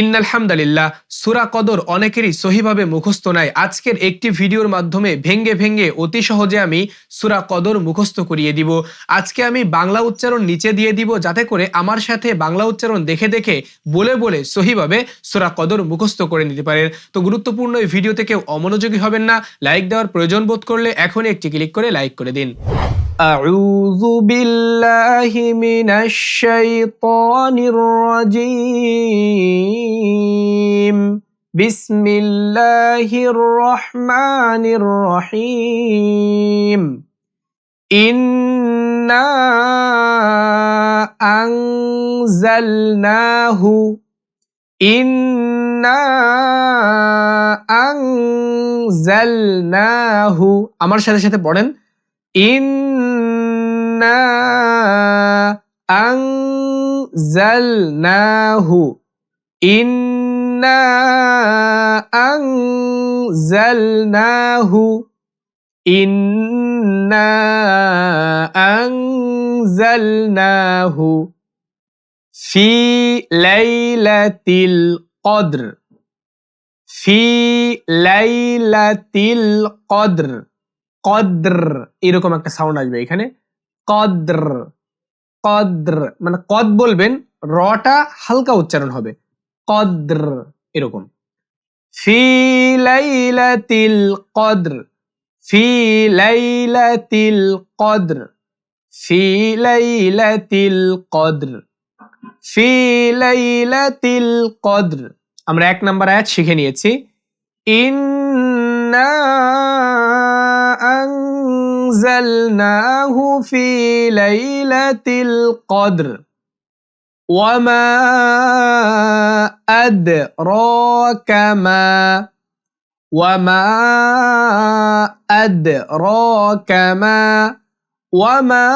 ইন্নালহামদুলিল্লাহ, সুরা কদর অনেকেরই সহিভাবে মুখস্থ নাই। আজকের একটি ভিডিওর মাধ্যমে ভেঙ্গে ভেঙ্গে অতি সহজে আমি সুরা কদর মুখস্থ করিয়ে দিব। আজকে আমি বাংলা উচ্চারণ নিচে দিয়ে দিব যাতে করে আমার সাথে বাংলা উচ্চারণ দেখে দেখে বলে বলে সহিভাবে সুরা কদর মুখস্থ করে নিতে পারেন। তো গুরুত্বপূর্ণ এই ভিডিওতে কেউ অমনোযোগী হবেন না। লাইক দেওয়ার প্রয়োজন বোধ করলে এখনই একটি ক্লিক করে লাইক করে দিন। أعوذ بالله من الشيطان الرجيم بسم الله الرحمن الرحيم إنا أنزلناه إنا أنزلناه আমার সাথে সাথে পড়েন ইন্না আংজালনাহু ইন্না আংজালনাহু ইন্না আংজালনাহু ফি লাইলাতিল কদ্র ফি লাইলাতিল কদ্র কদ্র এরকম একটা সাউন্ড আসবে এখানে। কদ্র কদ্র মানে কদ বলবেন, রটা হালকা উচ্চারণ হবে। কদ্র এরকম। ফি কদ্র, ফি লাইলাতিল কদ্র, ফি লাইলাতিল কদ্র, ফি লাইলাতিল কদ্র। আমরা এক নাম্বার আয়াত শিখে নিয়েছি। ইন্না أنزلناه في ليلة القدر. وما أدراك ما وما أدراك ما وما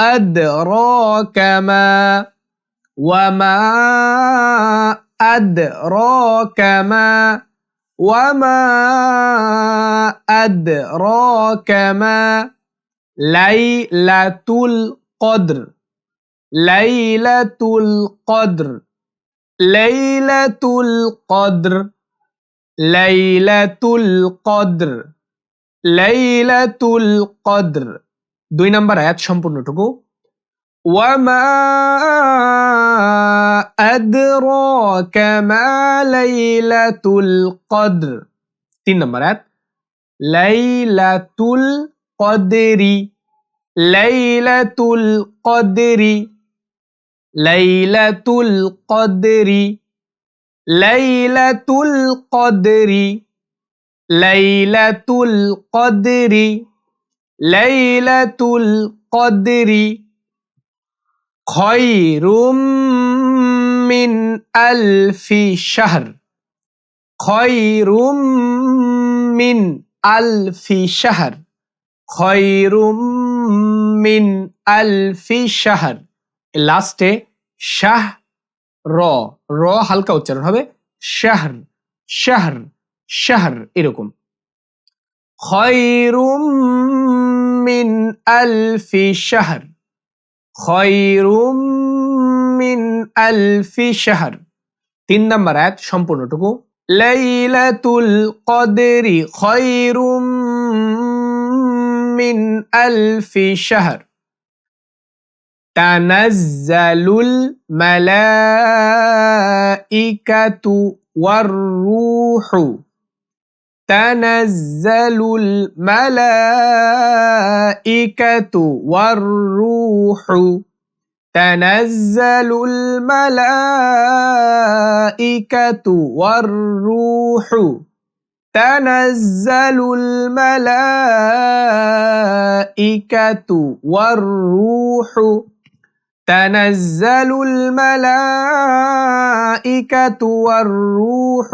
أدراك ما وما أدراك ما. وما أدراك ما ليلة القدر ليلة القدر ليلة القدر ليلة القدر ليلة القدر দুই নাম্বার আয়াত সম্পূর্ণটুকু وما أدراك ما ليلة القدر تين نمبر آيَةٍ. ليلة القدر ليلة القدر ليلة القدر ليلة القدر ليلة القدر ليلة القدر. খয়রুম মিন আলফি শাহর। খয়রুম মিন আলফি শাহর। খয়রুম মিন আলফি শাহর। লাস্টে শাহ, র র হালকা উচ্চারণ হবে। শাহর শাহর শাহর এরকম। খয়রুম মিন আলফি শাহর। মিন আলফি শাহর। তিন নম্বর আয়াত সম্পূর্ণটুকু। লাইলাতুল কদরি খয়রুম মিন আলফি শাহর। তানাজ্জালুল মালাইকাতু ওয়ার রূহু। تنزل الملائكة والروح. تنزل الملائكة والروح. تنزل الملائكة والروح. تنزل الملائكة والروح.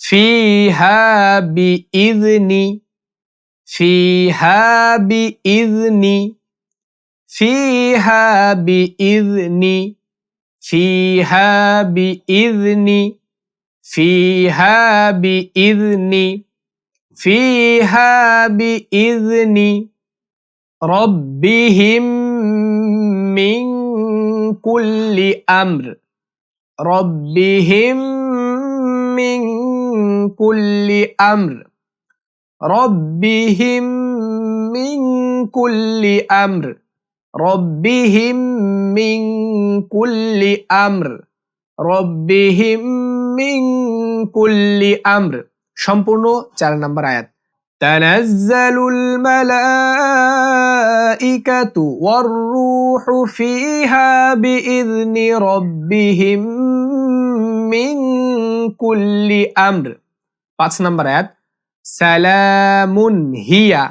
فيها بإذني فيها بإذني فيها بإذني فيها بإذني فيها بإذني فيها بإذني ربهم من كل أمر ربهم من কুল্লি আমর রব্বিহিম মিন কুল্লি আমর রব্বিহিম মিন কুল্লি আমর রব্বিহিম মিন কুল্লি আমর সম্পূর্ণ চার নম্বর আয়াত تنزل الملائكة والروح فيها بإذن ربهم من كل أمر पाच नंबर आहेत सलामुन हिया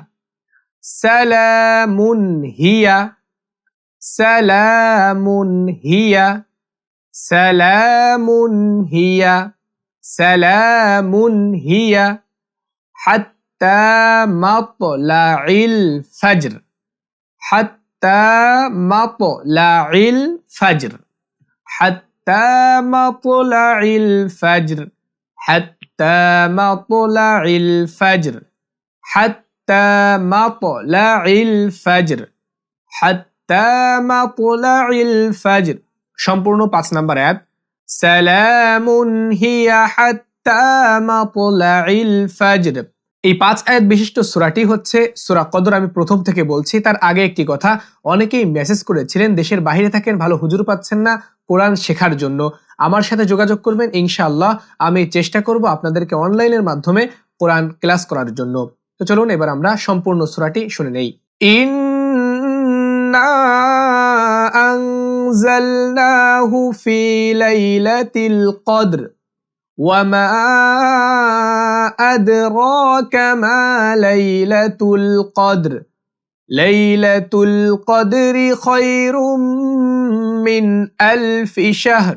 सलामुन हिया सलामुन हिया सलामुन हिया सलामुन हिया حتى مطلع الفجر حتى مطلع الفجر حتى مطلع الفجر حتى مطلع الفجر حتى مطلع الفجر حتى مطلع الفجر সম্পূর্ণ পাঁচ নাম্বার আয়াত সালামুন হিয়া হাত্তা মাতলাইল ফাজর এই পাঁচ আয়াত বিশিষ্ট সূরাটি হচ্ছে সূরা কদর আমি প্রথম থেকে বলছি তার আগে একটি কথা অনেকেই মেসেজ করেছিলেন দেশের বাইরে থাকেন ভালো হুজুর পাচ্ছেন না কোরআন শেখার জন্য আমার সাথে যোগাযোগ করবেন ইনশাআল্লাহ আমি চেষ্টা করব আপনাদেরকে অনলাইনের মাধ্যমে কোরআন ক্লাস করার জন্য তো চলুন এবার আমরা সম্পূর্ণ সূরাটি শুনে নেই ইন্না আনজালনাহু ফি লাইলাতিল কদর وما أدراك ما ليلة القدر ليلة القدر خير من ألف شهر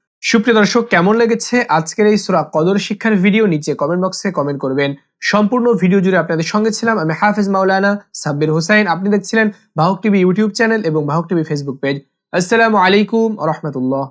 সুপ্রিয় দর্শক, কেমন লেগেছে আজকের এই সুরা কদর শিক্ষার ভিডিও নিচে কমেন্ট বক্সে কমেন্ট করবেন। সম্পূর্ণ ভিডিও জুড়ে আপনাদের সঙ্গে ছিলাম আমি হাফেজ মাওলানা সাব্বির হুসাইন। আপনি দেখছিলেন বাহক টিভি ইউটিউব চ্যানেল এবং বাহক টিভি ফেসবুক পেজ। আসসালামু আলাইকুম রহমতুল্লাহ।